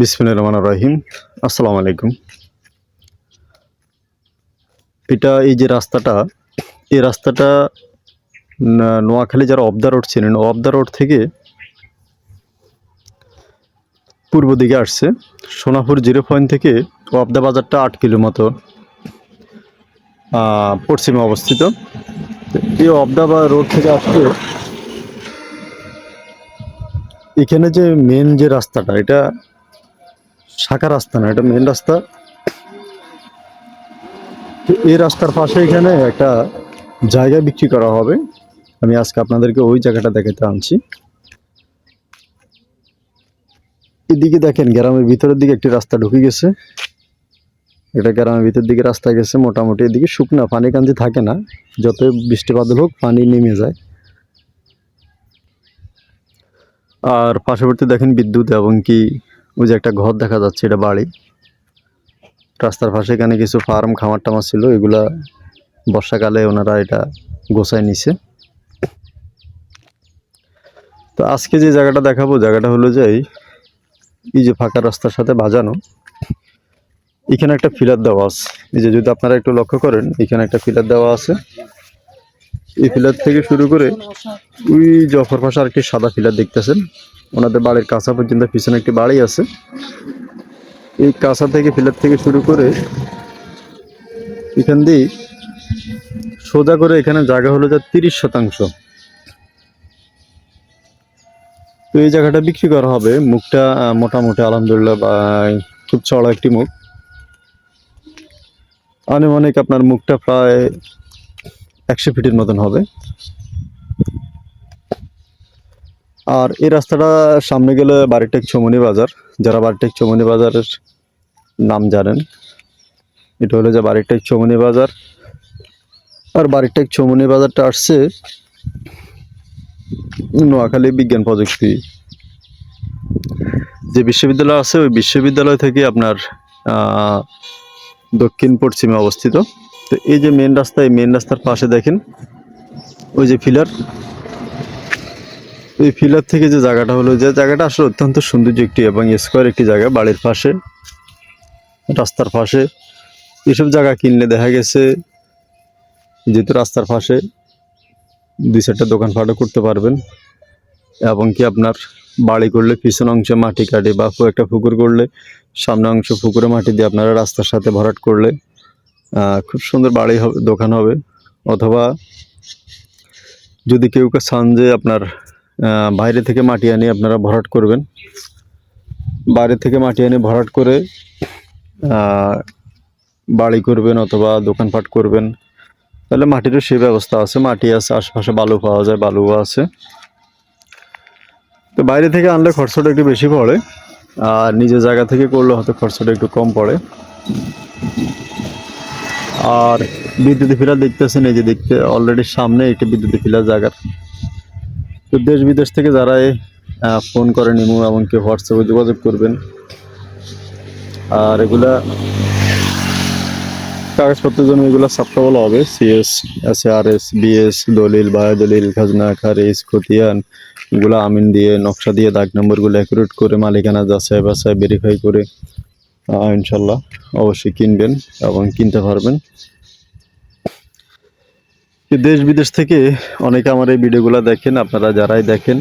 বিসমিল্লাহির রহমানির রহিম। আসসালামু আলাইকুম। এটা এই যে রাস্তাটা, এই রাস্তাটা নোয়াখালী যারা অবদা রোড ছিলেন অবদা রোড থেকে পূর্ব দিকে আসছে। সোনাপুর জিরো পয়েন্ট থেকে অবদা বাজারটা আট কিলো মতো পশ্চিমে অবস্থিত। এই অবদা বা রোড থেকে আসছে, এখানে যে মেন যে রাস্তাটা, এটা শাখা রাস্তা না, এটা মেন রাস্তা। এই রাস্তার পাশে এখানে একটা জায়গা বিক্রি করা হবে। আমি আজকে আপনাদেরকে ওই জায়গাটা দেখাতে আনছি। এদিকে দেখেন, গ্রামের ভিতরের দিকে একটি রাস্তা ঢুকে গেছে। এটা গ্রামের ভিতর দিকে রাস্তা গেছে, মোটামুটি এদিকে শুকনা, পানি কান্দি থাকে না। যত বৃষ্টি বাদল হোক, পানি নেমে যায়। আর পার্শ্ববর্তী দেখেন বিদ্যুৎ এবং কি ওই যে একটা ঘর দেখা যাচ্ছে, এটা বাড়ি। রাস্তার পাশে এখানে কিছু ফার্ম, খামার টামার ছিল, এগুলা বর্ষাকালে ওনারা এটা গোছায় নিছে। তো আজকে যে জায়গাটা দেখাবো, জায়গাটা হলো যে এই- যে ফাঁকা রাস্তার সাথে বাজানো, এখানে একটা ফিলার দেওয়া আছে। এই যে যদি আপনারা একটু লক্ষ্য করেন, এখানে একটা ফিলার দেওয়া আছে। এই ফিলার থেকে শুরু করে ওই জফর পাশে আর কি সাদা ফিলার দেখতেছেন। ওনাদের বাড়ির কাঁচা পর্যন্ত পিছনে একটি বাড়ি আছে। এই কাঁচা থেকে ফিলার থেকে শুরু করে এখান দিয়ে সোজা করে এখানে জায়গা হলো যা তিরিশ শতাংশ। তো এই জায়গাটা বিক্রি করা হবে। মুখটা মোটামুটি আলহামদুলিল্লাহ খুব চড়া একটি মুখ। আনুমানিক আপনার মুখটা প্রায় একশো ফিটের মতন হবে। আর এই রাস্তাটা সামনে গেলে বাড়িটেক চমনি বাজার। যারা বাড়িটেক চমনি বাজারের নাম জানেন, এটা হলো যে বাড়িটেক চমনি বাজার। আর বাড়িটেক চমনি বাজারটা আসছে নোয়াখালী বিজ্ঞান প্রযুক্তি। যে বিশ্ববিদ্যালয় আছে, ওই বিশ্ববিদ্যালয় থেকে আপনার দক্ষিণ পশ্চিমে অবস্থিত। তো এই যে মেন রাস্তা, এই মেন রাস্তার পাশে দেখেন, ওই যে ফিলার। এই ফিলার থেকে যে জায়গাটা হলো, যে জায়গাটা আসলে অত্যন্ত সৌন্দর্য একটি এবং স্কোয়ার একটি জায়গা, বাড়ির পাশে, রাস্তার পাশে, এসব জায়গা কিনলে দেখা গেছে যেহেতু রাস্তার পাশে দুই চারটা দোকানপাটও করতে পারবেন, এবং কি আপনার বাড়ি করলে পিছন অংশে মাটি কাটে বা একটা পুকুর করলে সামনে অংশ পুকুরে মাটি দিয়ে আপনারা রাস্তার সাথে ভরাট করলে খুব সুন্দর বাড়ি হবে, দোকান হবে। অথবা যদি কেউ চান যে আপনার বাইরে থেকে মাটি আনি আপনারা ভরাট করবেন। বাইরে থেকে মাটি আনি ভরাট করে বাড়ি করবেন অথবা দোকানপাট করবেন। তাহলে মাটিরও সেই ব্যবস্থা আছে, মাটি আছে, আশেপাশে বালু পাওয়া যায়, বালুও আছে। তো বাইরে থেকে আনলে খরচাটা একটু বেশি পড়ে, আর নিজের জায়গা থেকে করলে হয়তো খরচাটা একটু কম পড়ে। আর বিদ্যুৎ ফিলার দেখতেছেন, এই যে দেখতে অলরেডি সামনে একটি বিদ্যুৎ ফিলার জায়গার তো দেশ বিদেশ থেকে যারাই ফোন করেন ইমো এমনকি হোয়াটসঅ্যাপে যোগাযোগ করবেন। আর এগুলা কাগজপত্রের জন্য এগুলো সাপ্তা বলা হবে CS S R S BS দলিল বায়ো দলিল খাজনা, খারিজ, খতিয়ান, এগুলো আমিন দিয়ে, নকশা দিয়ে, দাগ নম্বরগুলো অ্যাকুরেট করে, মালিকানা যাচাই বাছাই ভেরিফাই করে ইনশাল্লাহ অবশ্যই কিনবেন এবং কিনতে পারবেন। দেশ বিদেশ থেকে অনেকে আমার এই ভিডিওগুলো দেখেন, আপনারা যারাই দেখেন,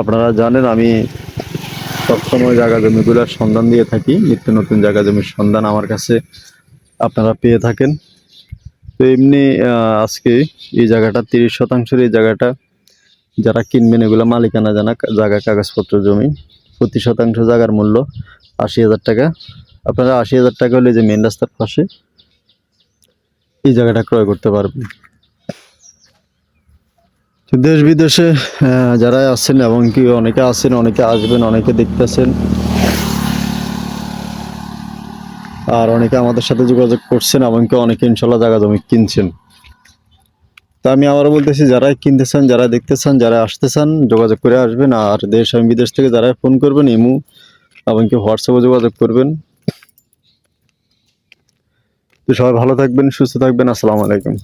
আপনারা জানেন আমি সবসময় জায়গা জমিগুলোর সন্ধান দিয়ে থাকি, নিত্য নতুন জায়গা জমির সন্ধান আমার কাছে আপনারা পেয়ে থাকেন। তো এমনি আজকে এই জায়গাটা, তিরিশ শতাংশের এই জায়গাটা, যারা কিনবেন এগুলো মালিকানা জানা জায়গা, কাগজপত্র, জমি, প্রতি শতাংশ জায়গার মূল্য আশি হাজার টাকা। আপনারা আশি হাজার টাকা হলে যে মেন রাস্তার পাশে এই জায়গাটা ক্রয় করতে পারবেন। দেশ বিদেশে আহ, যারা আছেন এবং কি অনেকে আছেন অনেকে আসবেন অনেকে দেখতেছেন। আর অনেকে আমাদের সাথে যোগাযোগ করছেন এমনকি অনেকে ইনশাল্লাহ জায়গা জমি কিনছেন। তা আমি আবারও বলতেছি যারা কিনতে চান যারা দেখতে চান যারা আসতে চান যোগাযোগ করে আসবেন। আর দেশ এবং বিদেশ থেকে যারা ফোন করবেন ইমু এমনকি হোয়াটসঅ্যাপে যোগাযোগ করবেন। তো সবাই ভালো থাকবেন সুস্থ থাকবেন। আসসালামু আলাইকুম।